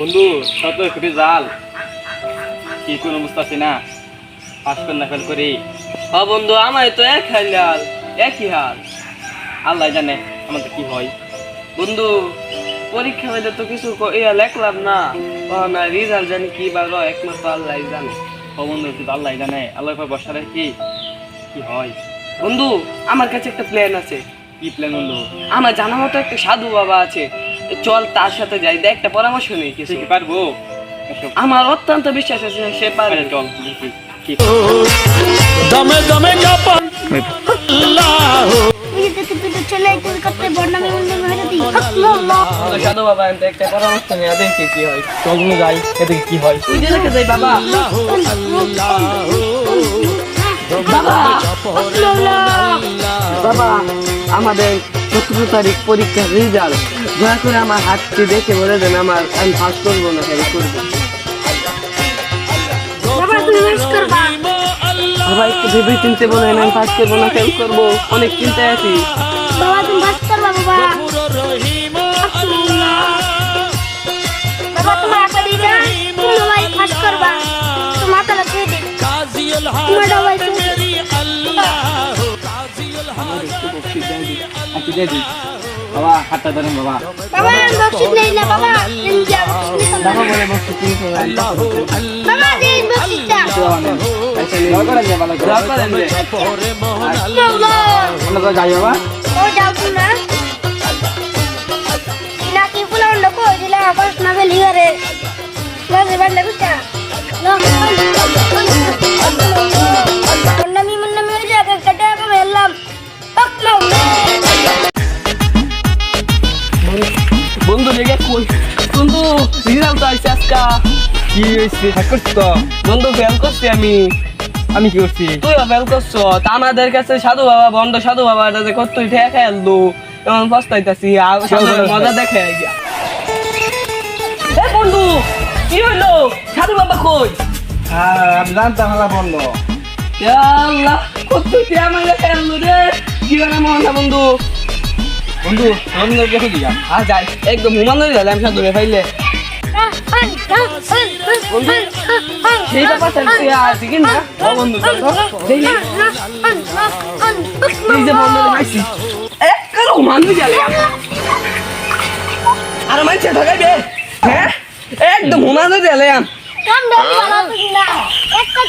বন্ধু শত খুবই জাল। কি কোনো বুঝতেছি না? পাস করে না, ফেল করি। হ বন্ধু আমার তো এক হাল একই হাল। আল্লাহ জানে আমাদের কি হয়। বন্ধু, পরীক্ষা হইলে তো কিছু ইয়া লেখলাম না। না রেজাল্ট জানি কি বা রয় একমাত্র আল্লাহ জানে। ও বন্ধু শুধু আল্লাহ জানে। আল্লাহ পর বসা কি কি হয়। বন্ধু, আমার কাছে একটা প্ল্যান আছে। কি প্ল্যান বন্ধু আমার জানা মতো একটা সাধু বাবা আছে। চল তার সাথে যাই দেখ একটা পরামর্শ নেই কিছু। কি পারব? আমার অত্যন্ত বিশ্বাস আছে সে পারে চল দমে দমে কাপন আল্লাহ। সাধু বাবা একটা পরামর্শ নিয়ে দেখি কি হয়। চল যাই এদিকে কি হয়। তুই যে বাবা। বাবা। আমাদের সতেরো তারিখ পরীক্ষার রেজাল্ট দয়া করে আমার হাতটি দেখে বলে দেন আমার আমি পাস করব না ফেল করব বাবা একটু ভেবে চিনতে বলেন আমি পাস করব না ফেল করব? অনেক চিন্তায় আছি। বাবা তুমি করবা বাবা। করবা। তোমার তোমার আমার একটু বকশিস দেয় দিন। দিয়ে দিই বাবা হাতটা ধরেন বাবা বাবা। নেই না বলে দিন ভালো। আল্লাহ। আমরা তো যাই বাবা ও যাও। লেগে কই বন্ধু রেজাল্ট আইছে আজকা। কি হয়েছে? হাত করছিস তো। বন্ধু ফেল করছি আমি। আমি কি করছি? তুইও ফেল করছ? আমাদের কাছে সাধু বাবা বন্ধ সাধু বাবা যে কত তুই ঠেয়া খেললো এখন পস্তাইতাছি। মজা দেখে বন্ধু কি হইল? সাধু বাবা কই? হ্যাঁ আমি জানতাম হালা বন্ধ আল্লাহ কত তুই আমার খেললো রে। কি করে মহা বন্ধু বন্ধু বন্ধু দেখে দিলাম। আ যাই। একদম হুমানো গেলাম সাধু রে ফাইলে সেই ব্যাপারটা তুই আজ কি না। ও বন্ধু চল তো। দেখি এই যে বন্ধু পাইছি এক কারও মানুষ গেলে। আর মানছে ঠকাইবে হ্যাঁ একদম হুমানো বাবা না একটা